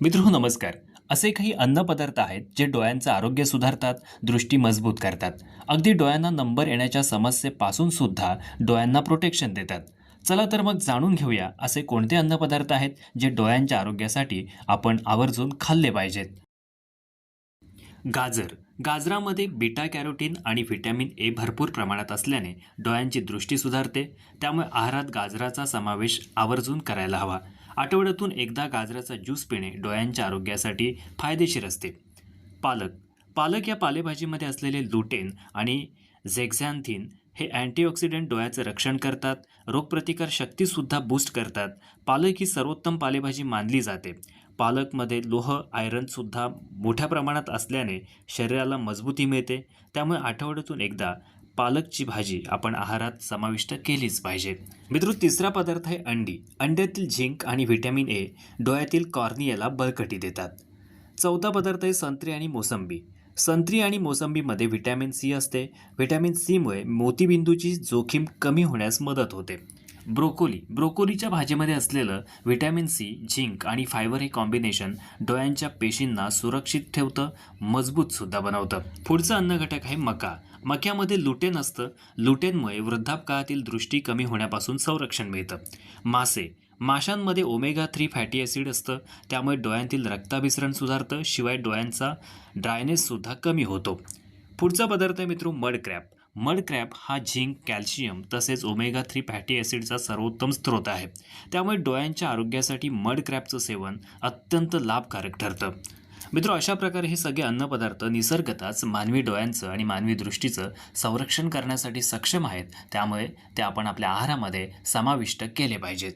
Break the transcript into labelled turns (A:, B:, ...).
A: मित्र नमस्कार. असे काही अन्नपदार्थ आहेत जे डोळ्यांचं आरोग्य सुधारतात दृष्टी मजबूत करतात. अगदी डोळ्यांना नंबर येण्याच्या समस्येपासून सुद्धा डोळ्यांना प्रोटेक्शन देतात. चला तर मग जाणून घेऊया असे कोणते अन्नपदार्थ आहेत जे डोळ्यांच्या आरोग्यासाठी आपण आवर्जून खाल्ले पाहिजेत. गाजर. गाजरामध्ये बीटा कॅरोटीन आणि व्हिटॅमिन ए भरपूर प्रमाणात असल्याने डोळ्यांची दृष्टी सुधारते. त्यामुळे आहारात गाजराचा समावेश आवर्जून करायला हवा. आठवड्यातून एकदा गाजराचा ज्यूस पिणे डोळ्यांच्या आरोग्यासाठी फायदेशीर असते. पालक. पालक या पालेभाजीमध्ये असलेले लुटेन आणि झेक्झॅन्थिन हे अँटीऑक्सिडंट डोळ्याचं रक्षण करतात. रोगप्रतिकार शक्तीसुद्धा बूस्ट करतात. पालक ही सर्वोत्तम पालेभाजी मानली जाते. पालकमध्ये लोह आयरनसुद्धा मोठ्या प्रमाणात असल्याने शरीराला मजबूती मिळते. त्यामुळे आठवड्यातून एकदा पालकची भाजी आपण आहारात समाविष्ट केलीच पाहिजे. मित्र तिसरा पदार्थ आहे अंडी. अंड्यातील झिंक आणि व्हिटॅमिन ए डोळ्यातील कॉर्नियाला बळकटी देतात. चौथा पदार्थ आहे संत्री आणि मोसंबी. संत्री आणि मोसंबीमध्ये व्हिटॅमिन सी असते. व्हिटॅमिन सीमुळे मोतीबिंदूची जोखीम कमी होण्यास मदत होते. ब्रोकोली. ब्रोकोलीच्या भाजीमध्ये असलेलं व्हिटॅमिन सी झिंक आणि फायबर हे कॉम्बिनेशन डोळ्यांच्या पेशींना सुरक्षित ठेवतं मजबूतसुद्धा बनवतं. पुढचं अन्न घटक आहे मका. मक्यामध्ये लुटेन असतं. लुटेनमुळे वृद्धापकाळातील दृष्टी कमी होण्यापासून संरक्षण मिळतं. मासे. माशांमध्ये ओमेगा थ्री फॅटी ॲसिड असतं. त्यामुळे डोळ्यांतील रक्ताभिसरण सुधारतं. शिवाय डोळ्यांचा ड्रायनेससुद्धा कमी होतो. पुढचा पदार्थ आहे मित्र मड क्रॅप मड क्रॅप हा झिंक कॅल्शियम तसेच ओमेगा थ्री फॅटी ॲसिडचा सर्वोत्तम स्रोत आहे. त्यामुळे डोळ्यांच्या आरोग्यासाठी मड क्रॅपचं सेवन अत्यंत लाभकारक ठरतं. मित्र अशा प्रकारे हे सगळे अन्नपदार्थ निसर्गताच मानवी डोळ्यांचं आणि मानवी दृष्टीचं संरक्षण करण्यासाठी सक्षम आहेत. त्यामुळे ते आपण आपल्या आहारामध्ये समाविष्ट केले पाहिजेत.